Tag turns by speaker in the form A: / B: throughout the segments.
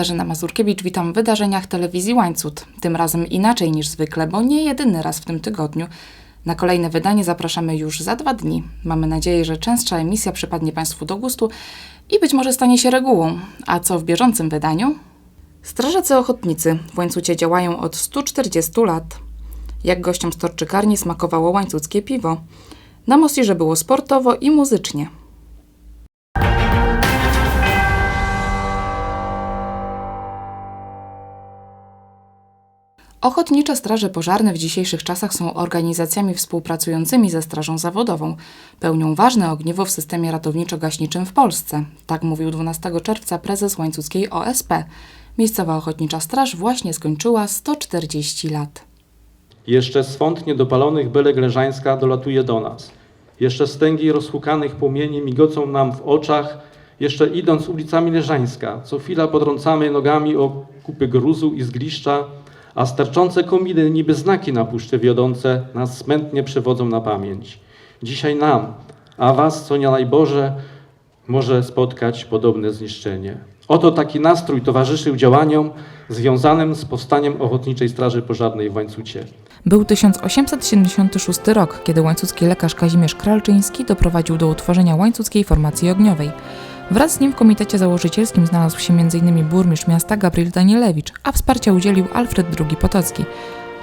A: Katarzyna Mazurkiewicz, witam w wydarzeniach telewizji Łańcut. Tym razem inaczej niż zwykle, bo nie jedyny raz w tym tygodniu. Na kolejne wydanie zapraszamy już za dwa dni. Mamy nadzieję, że częstsza emisja przypadnie Państwu do gustu i być może stanie się regułą. A co w bieżącym wydaniu? Strażacy ochotnicy w Łańcucie działają od 140 lat. Jak gościom storczykarni smakowało łańcuckie piwo? Na Mosirze było sportowo i muzycznie. Ochotnicze straże pożarne w dzisiejszych czasach są organizacjami współpracującymi ze Strażą Zawodową. Pełnią ważne ogniwo w systemie ratowniczo-gaśniczym w Polsce. Tak mówił 12 czerwca prezes łańcuckiej OSP. Miejscowa Ochotnicza Straż właśnie skończyła 140 lat.
B: Jeszcze swąd niedopalonych belek leżańska dolatuje do nas. Jeszcze stęgi rozhukanych płomieni migocą nam w oczach. Jeszcze idąc ulicami Leżańska, co chwila podrącamy nogami o kupy gruzu i zgliszcza, a sterczące kominy niby znaki na puszczy wiodące nas smętnie przywodzą na pamięć. Dzisiaj nam, a was, co nie najboże, może spotkać podobne zniszczenie. Oto taki nastrój towarzyszył działaniom związanym z powstaniem Ochotniczej Straży Pożarnej w Łańcucie.
A: Był 1876 rok, kiedy łańcucki lekarz Kazimierz Kralczyński doprowadził do utworzenia łańcuckiej formacji ogniowej. Wraz z nim w komitecie założycielskim znalazł się m.in. burmistrz miasta Gabriel Danielewicz, a wsparcia udzielił Alfred II Potocki.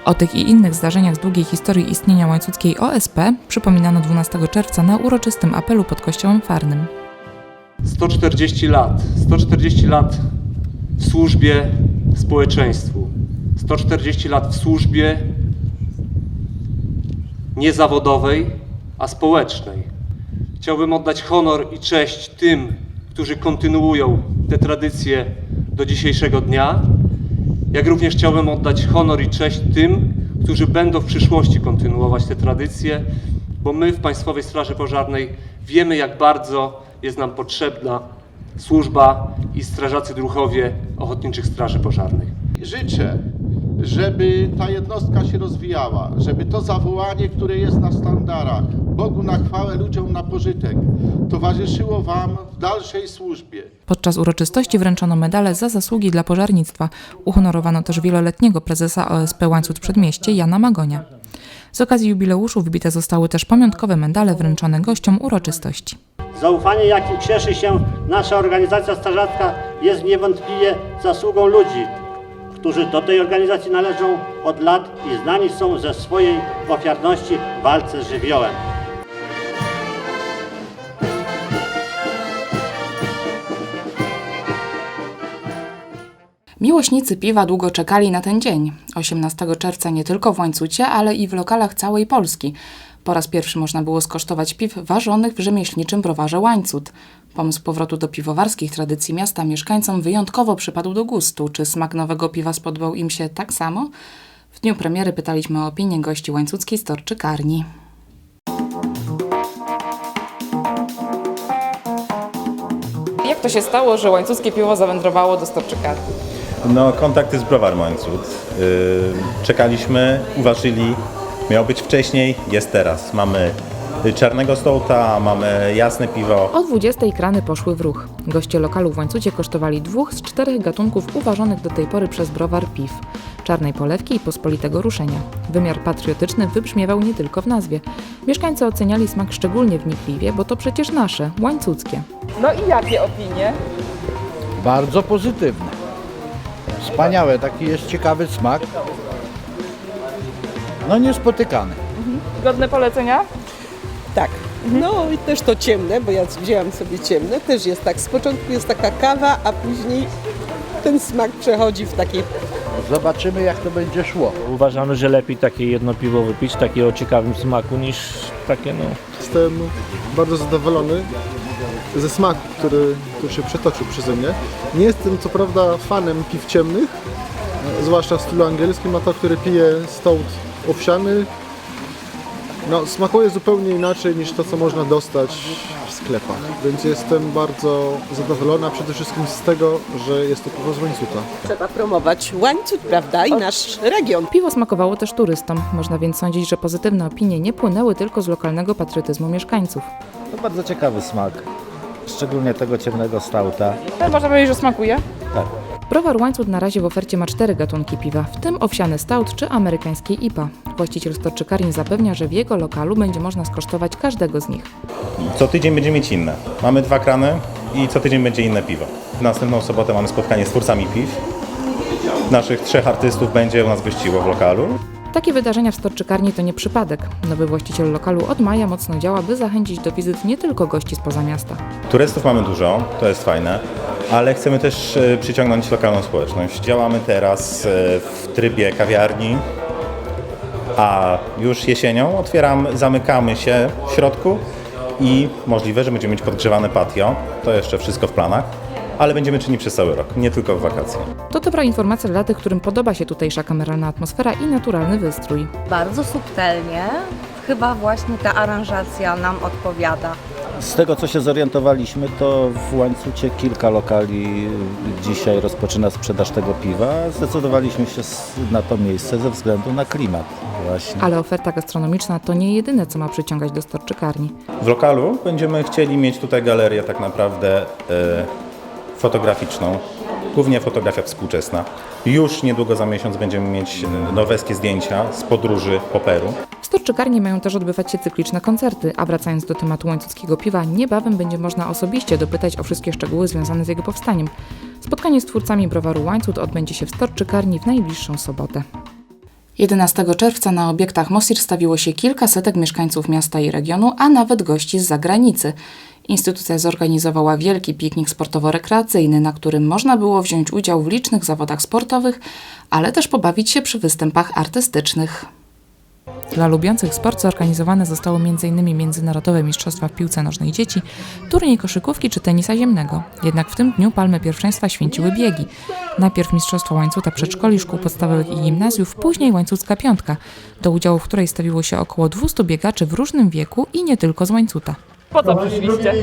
A: O tych i innych zdarzeniach z długiej historii istnienia łańcuckiej OSP przypominano 12 czerwca na uroczystym apelu pod kościołem Farnym.
B: 140 lat. 140 lat w służbie społeczeństwu. 140 lat w służbie nie zawodowej, a społecznej. Chciałbym oddać honor i cześć tym, którzy kontynuują te tradycje do dzisiejszego dnia, jak również chciałbym oddać honor i cześć tym, którzy będą w przyszłości kontynuować te tradycje, bo my w Państwowej Straży Pożarnej wiemy, jak bardzo jest nam potrzebna służba i strażacy druhowie Ochotniczych Straży Pożarnych.
C: Życzę, żeby ta jednostka się rozwijała, żeby to zawołanie, które jest na sztandarach, Bogu na chwałę, ludziom na pożytek, towarzyszyło Wam w dalszej służbie.
A: Podczas uroczystości wręczono medale za zasługi dla pożarnictwa. Uhonorowano też wieloletniego prezesa OSP Łańcut Przedmieście Jana Magonia. Z okazji jubileuszu wybite zostały też pamiątkowe medale wręczone gościom uroczystości.
D: Zaufanie, jakim cieszy się nasza organizacja strażacka, jest niewątpliwie zasługą ludzi, którzy do tej organizacji należą od lat i znani są ze swojej ofiarności w walce z żywiołem.
A: Miłośnicy piwa długo czekali na ten dzień. 18 czerwca nie tylko w Łańcucie, ale i w lokalach całej Polski. Po raz pierwszy można było skosztować piw ważonych w rzemieślniczym browarze Łańcut. Pomysł powrotu do piwowarskich tradycji miasta mieszkańcom wyjątkowo przypadł do gustu. Czy smak nowego piwa spodobał im się tak samo? W dniu premiery pytaliśmy o opinię gości łańcuckiej storczykarni. Jak to się stało, że łańcuckie piwo zawędrowało do storczykarni?
E: No, kontakty z Browar Łańcut. Yy, czekaliśmy, uważyli. Miał być wcześniej, jest teraz. Mamy czarnego stołta, mamy jasne piwo.
A: O 20 krany poszły w ruch. Goście lokalu w Łańcucie kosztowali dwóch z czterech gatunków uważanych do tej pory przez browar piw. Czarnej polewki i pospolitego ruszenia. Wymiar patriotyczny wybrzmiewał nie tylko w nazwie. Mieszkańcy oceniali smak szczególnie wnikliwie, bo to przecież nasze, łańcuckie.
F: No i jakie opinie?
G: Bardzo pozytywne. Wspaniałe, taki jest ciekawy smak. No niespotykany.
F: Godne polecenia?
H: Tak. No i też to ciemne, bo ja wzięłam sobie ciemne, też jest tak. Z początku jest taka kawa, a później ten smak przechodzi w takie
G: Zobaczymy jak to będzie szło.
I: Uważamy, że lepiej takie jedno piwo wypić, takie o ciekawym smaku, niż takie no...
J: Jestem bardzo zadowolony ze smaku, który, który się przetoczył przeze mnie. Nie jestem co prawda fanem piw ciemnych, e, zwłaszcza w stylu angielskim, a to, który pije stołt owsiany, no, smakuje zupełnie inaczej niż to, co można dostać w sklepach. Więc jestem bardzo zadowolona przede wszystkim z tego, że jest to piwo z łańcuta.
H: trzeba promować łańcuch, prawda? I nasz region.
A: Piwo smakowało też turystom. Można więc sądzić, że pozytywne opinie nie płynęły tylko z lokalnego patriotyzmu mieszkańców.
G: To bardzo ciekawy smak. Szczególnie tego ciemnego stałta.
F: Można powiedzieć, że smakuje.
G: Tak.
A: Browar Łańcut na razie w ofercie ma cztery gatunki piwa, w tym owsiany stout czy amerykańskie IPA. Właściciel stoczykarni zapewnia, że w jego lokalu będzie można skosztować każdego z nich.
E: Co tydzień będziemy mieć inne. Mamy dwa krany i co tydzień będzie inne piwo. W następną sobotę mamy spotkanie z twórcami piw. Naszych trzech artystów będzie u nas gościło w lokalu.
A: Takie wydarzenia w stoczykarni to nie przypadek. Nowy właściciel lokalu od maja mocno działa, by zachęcić do wizyt nie tylko gości spoza miasta.
E: Turystów mamy dużo, to jest fajne, ale chcemy też e, przyciągnąć lokalną społeczność. Działamy teraz e, w trybie kawiarni, a już jesienią otwieram, zamykamy się w środku i możliwe, że będziemy mieć podgrzewane patio. To jeszcze wszystko w planach, ale będziemy czynić przez cały rok, nie tylko w wakacje.
A: To dobra informacja dla tych, którym podoba się tutejsza kameralna atmosfera i naturalny wystrój.
K: Bardzo subtelnie. Chyba właśnie ta aranżacja nam odpowiada.
G: Z tego co się zorientowaliśmy, to w łańcucie kilka lokali dzisiaj rozpoczyna sprzedaż tego piwa. Zdecydowaliśmy się na to miejsce ze względu na klimat właśnie.
A: Ale oferta gastronomiczna to nie jedyne, co ma przyciągać do stoczykarni.
E: W lokalu będziemy chcieli mieć tutaj galerię tak naprawdę e, fotograficzną, głównie fotografia współczesna. Już niedługo za miesiąc będziemy mieć e, norweskie zdjęcia z podróży po Peru.
A: W stoczykarni mają też odbywać się cykliczne koncerty, a wracając do tematu łańcuckiego piwa, niebawem będzie można osobiście dopytać o wszystkie szczegóły związane z jego powstaniem. Spotkanie z twórcami browaru Łańcut odbędzie się w stoczykarni w najbliższą sobotę. 11 czerwca na obiektach Mosir stawiło się kilkasetek mieszkańców miasta i regionu, a nawet gości z zagranicy. Instytucja zorganizowała wielki piknik sportowo-rekreacyjny, na którym można było wziąć udział w licznych zawodach sportowych, ale też pobawić się przy występach artystycznych. Dla lubiących sport zorganizowane zostało m.in. Międzynarodowe Mistrzostwa w Piłce Nożnej Dzieci, turniej koszykówki czy tenisa ziemnego. Jednak w tym dniu palmę pierwszeństwa święciły biegi. Najpierw Mistrzostwa Łańcuta Przedszkoli, Szkół Podstawowych i Gimnazjów, później Łańcucka Piątka, do udziału w której stawiło się około 200 biegaczy w różnym wieku i nie tylko z Łańcuta.
F: Po co przyszliście?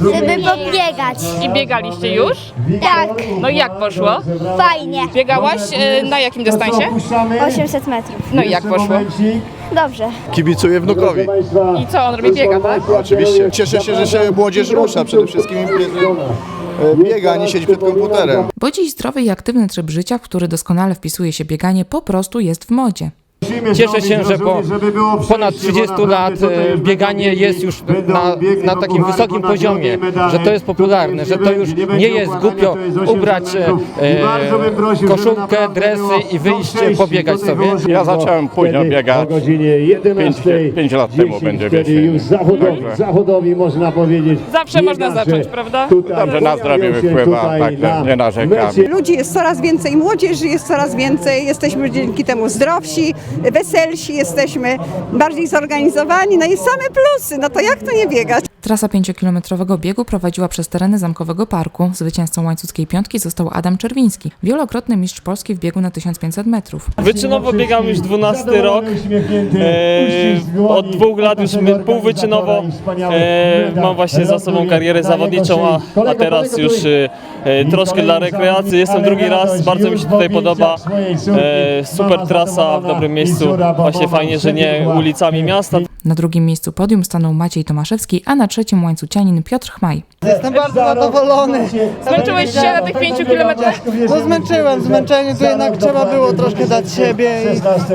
L: Żeby pobiegać.
F: I biegaliście już?
L: Tak,
F: No i jak poszło?
L: fajnie.
F: Biegałaś e, na jakim dystansie?
L: 800 metrów.
F: No i jak poszło?
L: Dobrze.
J: Kibicuję wnukowi.
F: I co, on robi biega, tak?
J: Oczywiście. Cieszę się, że się młodzież rusza przede wszystkim. e, Biega, a nie siedzi przed komputerem.
A: Bo dziś zdrowy i aktywny tryb życia, w który doskonale wpisuje się bieganie, po prostu jest w modzie.
I: Cieszę się, że po ponad 30 lat e, bieganie jest już na, na takim wysokim poziomie, że to jest popularne, że to już nie jest głupio ubrać e, koszulkę, dresy i wyjść pobiegać sobie.
M: Ja zacząłem późno biegać. 5 lat temu będzie wiecie. Także
D: zawodowi można powiedzieć.
F: Zawsze można zacząć, prawda?
M: Dobrze na zdrowie wypływa, także nie narzekam.
H: Ludzi jest coraz więcej, młodzieży jest coraz więcej, jesteśmy dzięki temu zdrowsi, weselsi jesteśmy, bardziej zorganizowani, no i same plusy, no to jak to nie biegać?
A: Trasa 5-kilometrowego biegu prowadziła przez tereny Zamkowego Parku. Zwycięzcą łańcuckiej piątki został Adam Czerwiński, wielokrotny mistrz Polski w biegu na 1500 metrów.
I: Wyczynowo biegam już 12 rok. E, od dwóch lat już półwyczynowo e, mam właśnie za sobą karierę zawodniczą, a, a teraz już e, troszkę dla rekreacji. Jestem drugi raz, bardzo mi się tutaj podoba. E, super trasa w dobrym miejscu. Właśnie fajnie, że nie ulicami miasta.
A: Na drugim miejscu podium stanął Maciej Tomaszewski, a na trzecim łańcucianin Piotr Chmaj.
H: Jestem bardzo zadowolony.
F: Zmęczyłeś się na tych 5 kilometrach?
H: No zmęczyłem, zmęczenie tu jednak trzeba było troszkę dać siebie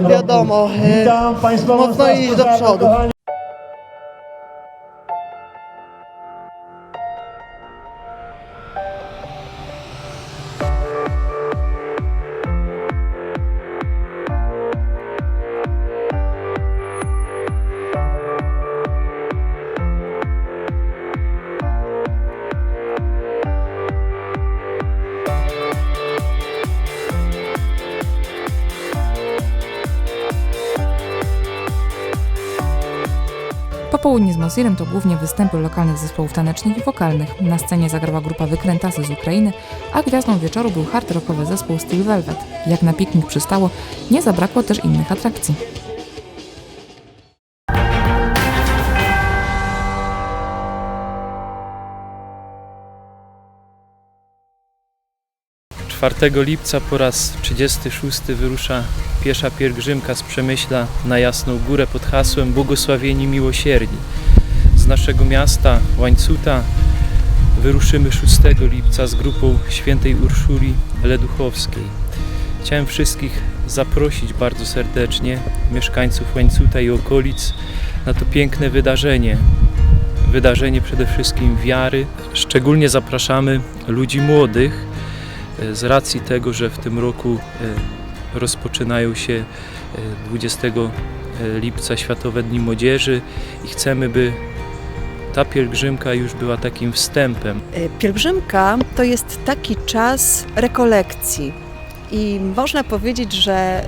H: i wiadomo, e, mocno iść do przodu.
A: Popołudnie z Mosirem to głównie występy lokalnych zespołów tanecznych i wokalnych. Na scenie zagrała grupa Wykrętasy z Ukrainy, a gwiazdą wieczoru był hard rockowy zespół Steel Velvet. Jak na piknik przystało, nie zabrakło też innych atrakcji.
I: Czwartego lipca po raz 36 wyrusza piesza pielgrzymka z Przemyśla na Jasną Górę pod hasłem Błogosławieni Miłosierni. Z naszego miasta Łańcuta
N: wyruszymy 6 lipca z grupą świętej Urszuli Leduchowskiej. Chciałem wszystkich zaprosić bardzo serdecznie, mieszkańców Łańcuta i okolic, na to piękne wydarzenie. Wydarzenie przede wszystkim wiary. Szczególnie zapraszamy ludzi młodych, z racji tego, że w tym roku e, rozpoczynają się e, 20 lipca Światowe Dni Młodzieży i chcemy, by ta pielgrzymka już była takim wstępem.
O: Pielgrzymka to jest taki czas rekolekcji. I można powiedzieć, że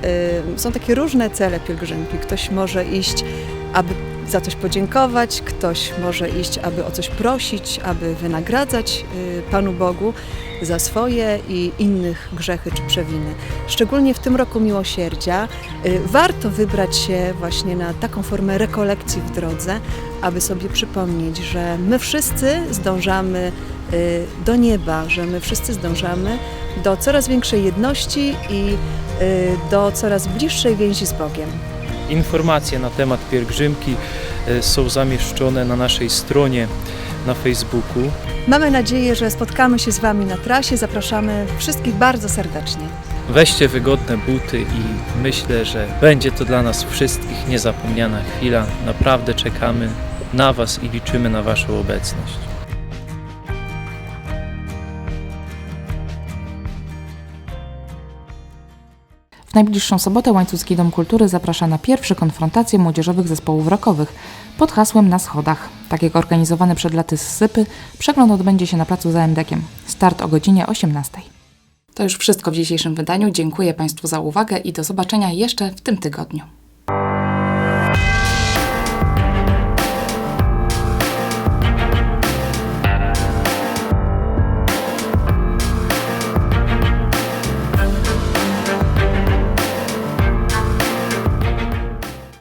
O: są takie różne cele pielgrzymki. Ktoś może iść, aby za coś podziękować, ktoś może iść, aby o coś prosić, aby wynagradzać Panu Bogu za swoje i innych grzechy czy przewiny. Szczególnie w tym roku miłosierdzia y, warto wybrać się właśnie na taką formę rekolekcji w drodze, aby sobie przypomnieć, że my wszyscy zdążamy y, do nieba, że my wszyscy zdążamy do coraz większej jedności i y, do coraz bliższej więzi z Bogiem.
N: Informacje na temat pielgrzymki są zamieszczone na naszej stronie na Facebooku.
O: Mamy nadzieję, że spotkamy się z Wami na trasie. Zapraszamy wszystkich bardzo serdecznie.
N: Weźcie wygodne buty i myślę, że będzie to dla nas wszystkich niezapomniana chwila. Naprawdę czekamy na Was i liczymy na Waszą obecność.
A: W najbliższą sobotę Łańcucki Dom Kultury zaprasza na pierwsze konfrontacje młodzieżowych zespołów rockowych pod hasłem Na schodach. Tak jak organizowany przed laty sypy, przegląd odbędzie się na placu za Endekiem. Start o godzinie 18. To już wszystko w dzisiejszym wydaniu. Dziękuję Państwu za uwagę i do zobaczenia jeszcze w tym tygodniu.